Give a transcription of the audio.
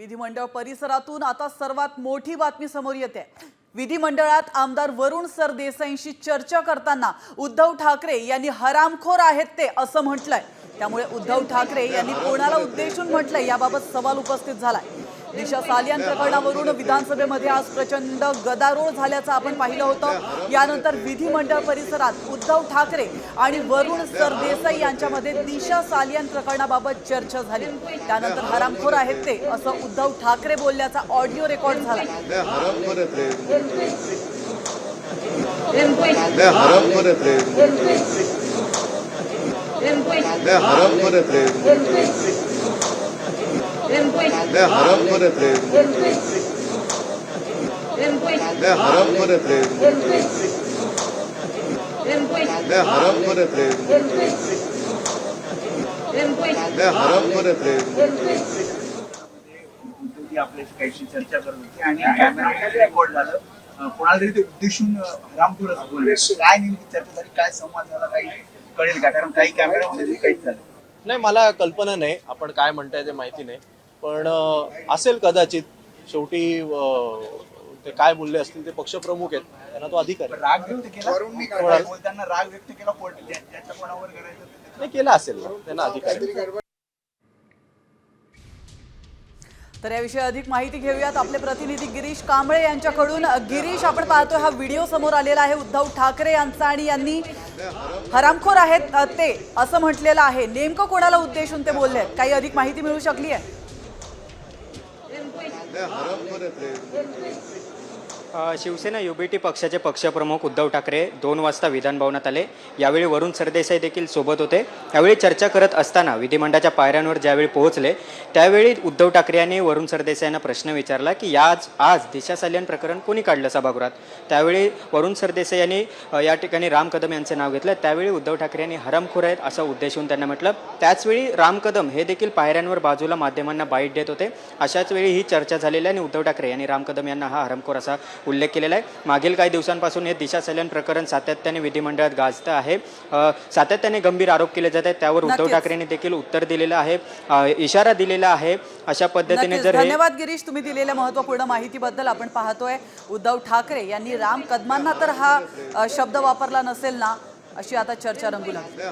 विधिमंडळ परिसरातून आता सर्वात मोठी बातमी समोर येते. विधिमंडळात आमदार वरुण सरदेसाईंशी चर्चा करताना उद्धव ठाकरे यांनी हरामखोर आहेत ते असं म्हटलंय. त्यामुळे उद्धव ठाकरे यांनी कोणाला उद्देशून म्हटलंय याबाबत सवाल उपस्थित झालाय. दिशा सालियान प्रकरणावरून विधानसभेमध्ये आज प्रचंड गदारोळ झाल्याचं आपण पाहिलं होतं. यानंतर विधिमंडळ परिसरात उद्धव ठाकरे आणि वरुण सरदेसाई यांच्यामध्ये दिशा सालियान प्रकरणाबाबत चर्चा झाली. त्यानंतर हरामखोर आहेत ते असं उद्धव ठाकरे बोलल्याचा ऑडिओ रेकॉर्ड झाला. लय हराम करत रे लय हराम करत रे लय हराम करत मध्ये प्रेम. हराम करत रे लय हराम करत रे लय आपल्याशी काहीशी चर्चा करत होती आणि कॅमेरा रेकॉर्ड झालं. कोणाला तरी ते उद्देशून रामपूरच बोलले. काय नेमकी चर्चा झाली? काय संवाद झाला? काही कळेल का? कारण काही कॅमेरामध्ये तरी काहीच झालं नाही. मला कल्पना नाही. आपण काय म्हणताय ते माहिती नाही. पण असेल कदाचित शेवटी ते काय बोलले असतील ते पक्षप्रमुख आहेत. त्यांना तो अधिकार. आहे राग व्यक्त केला? बोलताना राग व्यक्त केला ज्याच्या कोणावर करायचं ते- नाही केला असेल ना. त्यांना अधिकार. आहे तर याविषयी अधिक माहिती घेऊयात. आपले प्रतिनिधी गिरीश कांबळे यांच्याकडून. गिरीश आपण पाहतोय हा व्हिडिओ समोर आलेला आहे. उद्धव ठाकरे यांचा आणि यांनी हरामखोर आहेत ते असं म्हटलेलं आहे. नेमकं कोणाला उद्देशून ते बोलले आहेत? काही अधिक माहिती मिळू शकली आहे? शिवसेना युबीटी पक्षाचे पक्षप्रमुख उद्धव ठाकरे दोन वाजता विधानभवनात आले. यावेळी वरुण सरदेसाई देखील सोबत होते. यावेळी चर्चा करत असताना विधिमंडळाच्या पायऱ्यांवर ज्यावेळी पोहोचले त्यावेळी उद्धव ठाकरे यांनी वरुण सरदेसाईंना प्रश्न विचारला की आज आज दिशा सालियन प्रकरण कोणी काढलं सभागृहात? त्यावेळी वरुण सरदेसाई यांनी या ठिकाणी राम कदम यांचं नाव घेतलं. त्यावेळी उद्धव ठाकरे यांनी हरमखोर आहेत असं उद्देशून त्यांना म्हटलं. त्याचवेळी राम कदम हे देखील पायऱ्यांवर बाजूला माध्यमांना बाईट देत होते. अशाच वेळी ही चर्चा झालेली आणि उद्धव ठाकरे यांनी राम कदम यांना हा हरमखोर असा उल्लेख केलेला आहे. मागील काही दिवसांपासून हे दिशा सलन प्रकरण सातत्याने विधिमंडळात गाजतं आहे. सातत्याने गंभीर आरोप केले जात आहेत. त्यावर उद्धव. ठाकरेंनी देखील उत्तर दिलेलं आहे. इशारा दिलेला आहे. अशा पद्धतीने जर धन्यवाद गिरीश तुम्ही दिलेल्या महत्त्वपूर्ण माहितीबद्दल आपण पाहतोय. उद्धव ठाकरे यांनी राम कदमांना तर हा शब्द वापरला नसेल ना अशी आता चर्चा रंगू लागली.